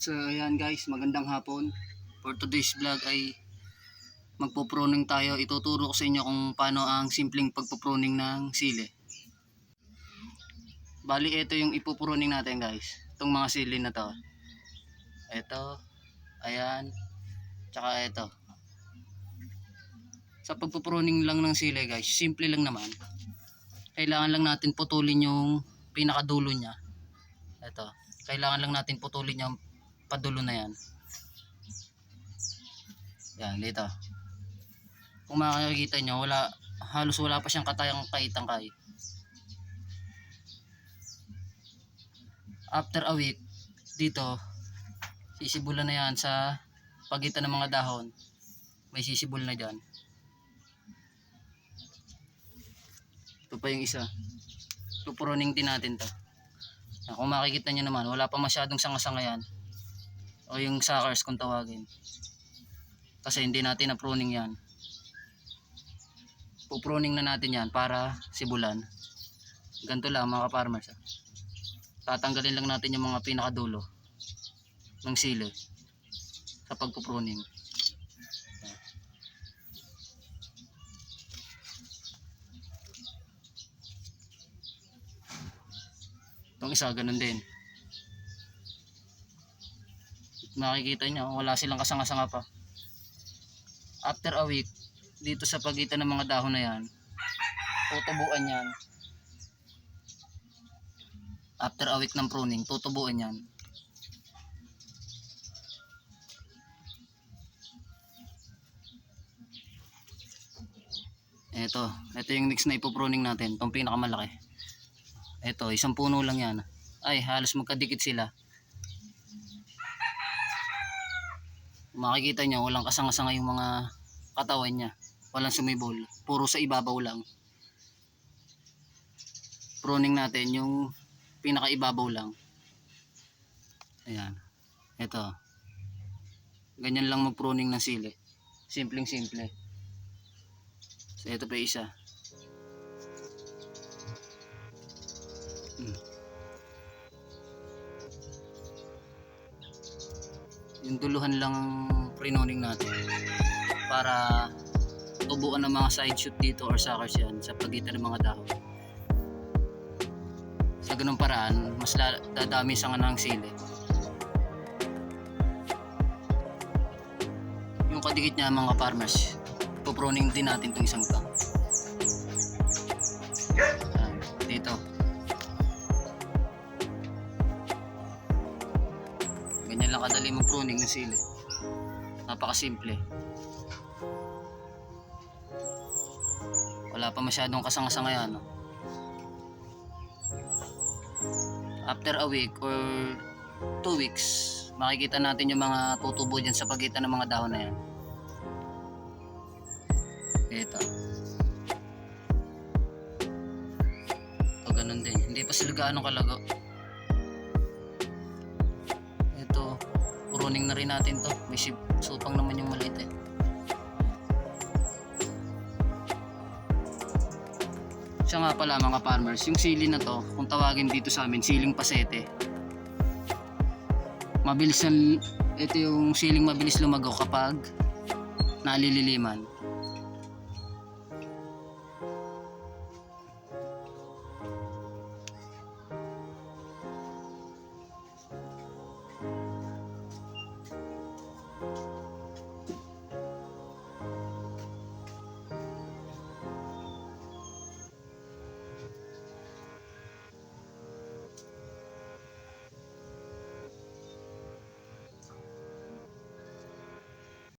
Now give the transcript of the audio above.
So ayan guys, magandang hapon. For today's vlog ay magpo-pruning tayo. Ituturo ko sa inyo kung paano ang simpleng pagpo-pruning ng sili. Bali ito yung ipupruning natin guys. Itong mga sili na to. Ito, ayan, tsaka ito. Sa pagpo-pruning lang ng sili guys, simple lang naman. Kailangan lang natin putulin yung pinakadulo niya. Ito, kailangan lang natin putulin yung padulo na yan. Yan, dito. Kung makikita nyo, wala, halos wala pa siyang katayang kaitang kahit. After a week, dito, sisibulan na yan sa pagitan ng mga dahon. May sisibol na dyan. Ito pa yung isa. Pupuruning din natin to. Kung makikita nyo naman, wala pa masyadong sanga-sanga yan. O yung suckers kung tawagin. Kasi hindi natin na-pruning yan. Pupruning na natin yan para sibulan. Ganito lang mga farmers. Tatanggalin lang natin yung mga pinakadulo ng sili sa pagpupruning. Itong isa, ganun din. Makikita nyo, wala silang kasanga-sanga pa. After a week, dito sa pagitan ng mga dahon na yan, tutubuan yan. After a week ng pruning, tutubuan yan. Ito, ito yung next na ipopruning natin, itong pinakamalaki. Ito, isang puno lang yan. Ay, halos magkadikit sila. Kung Makikita nyo, walang kasanga-sanga yung mga katawan niya. Walang sumibol. Puro sa ibabaw lang. Pruning natin yung pinakaibabaw lang. Ayan. Ito. Ganyan lang mag-pruning ng sili. Simpleng simple. So, ito pa isa. Hmm. Yung duluhan lang ang prinoning natin para tubuan ng mga side shoot dito or suckers yan sa pagitan ng mga dahon. Sa ganung paraan, mas dadami sa ng sili. Yung kadikit niya mga farmers, puproning din natin itong isang to. Ayan, dito. Ganyan lang kadali mag-pruning ng sili. Napakasimple. Wala pa masyadong kasanga-sanga yan. no? After a week or two weeks, makikita natin yung mga tutubo dyan sa pagitan ng mga dahon na yan. Ito. Ito ganun din. Hindi pa sila gaano kalago. Pruning na rin natin to. May supang naman yung maliit eh. Siya nga pala mga farmers, yung sili na to, kung tawagin dito sa amin, siling pasete. Mabilis na, ito yung siling mabilis lumago kapag nalililiman.